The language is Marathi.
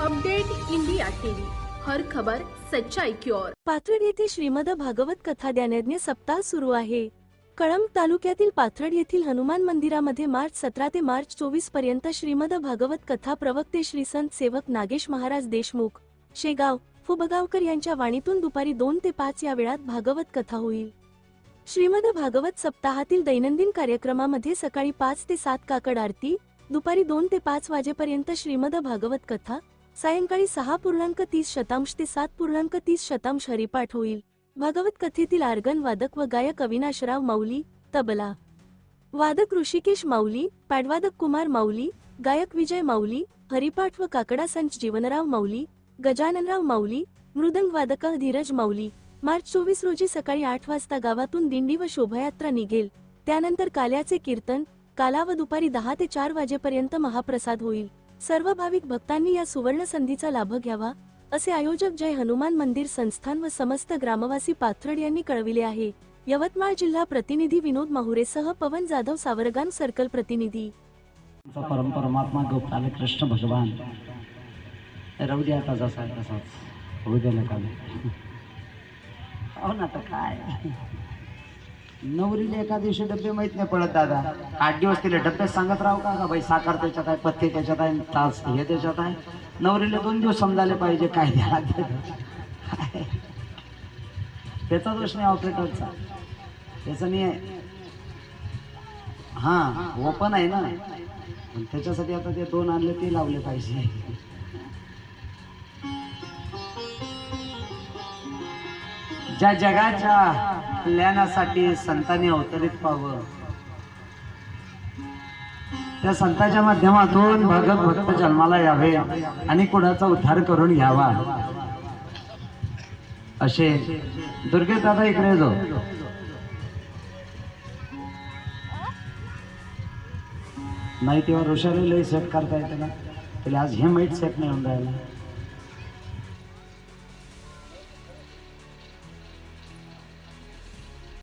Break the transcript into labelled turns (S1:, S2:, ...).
S1: Update India TV. हर खबर सच्चाई की ओर.
S2: पाथर्ड येथे श्रीमद भागवत कथा ज्ञानज्ञ सप्ताह सुरू आहे. कळंब तालुक्यातील पाथर्ड येथील हनुमान मंदिरामध्ये मार्च सतरा ते मार्च चोवीसपर्यंत श्रीमद भागवत कथा प्रवक्ते श्री संत सेवक नागेश महाराज देशमुख शेगाव फुबगावकर यांच्या वाणीतून दुपारी दोन ते पाच या वेळात भागवत कथा होईल. श्रीमद भागवत सप्ताहातील दैनंदिन कार्यक्रमामध्ये सकाळी पाच ते सात काकड आरती दुपारी दोन ते पाच वाजेपर्यंत श्रीमद भागवत कथा सायंकाळी सहा पूर्णांक तीस शतांश ते सात पूर्णांक तीस शतांश हरिपाठ होईल. भागवत कथेतील आर्गन वादक व गायक अविनाशराव माऊली तबला. वादक ऋषिकेश माऊली पॅडवादक कुमार माऊली गायक विजय माऊली हरिपाठ व काकडा संच जीवनराव माऊली गजाननराव माऊली मृदंग वादक धीरज माऊली. मार्च चोवीस रोजी सकाळी आठ वाजता गावातून दिंडी व शोभायात्रा निघेल. त्यानंतर काल्याचे कीर्तन काला व दुपारी दहा ते चार वाजेपर्यंत महाप्रसाद होईल. सर्व भाविक भक्तांनी या सुवर्ण संधीचा लाभ घ्यावा असे आयोजक जय हनुमान मंदिर संस्थान व समस्त ग्रामवासी पाथरड यांनी कळविले आहे. यवतमाळ जिल्हा प्रतिनिधी विनोद माहुरेसह पवन जाधव सावरगान सर्कल प्रतिनिधी.
S3: परम परमात्मा गोपाल कृष्ण भगवान. राहू द्या आता जसा तसाच. होऊ द्या नका हो ना काय? नवरीला एका दिवशी डबे माहीत नाही पडत दादा. आठ दिवस तिला डबे सांगत राहू का? का साखर त्याच्यात आहे पत्ते त्याच्यात आहे तास हे त्याच्यात आहे? नवरीला दोन दिवस समजायला पाहिजे काय द्या त्याचा दोष नाही ऑपरेटरचा. त्याचा नाही आहे. हा ओपन आहे ना. पण त्याच्यासाठी आता ते दोन आणले ते लावले पाहिजे. ज्या जगाच्या. कल्याणासाठी संतांनी अवतरित पाहावं त्या संतांच्या माध्यमातून भगत भक्त जन्माला यावे आणि कुणाचा उद्धार करून घ्यावा. असे दुर्गे दादा इकडे जो नाही तेव्हा ऋषाला लई सेट करता येते ना? त्याला आज हे माहीत सेट नाही होऊन राहिला.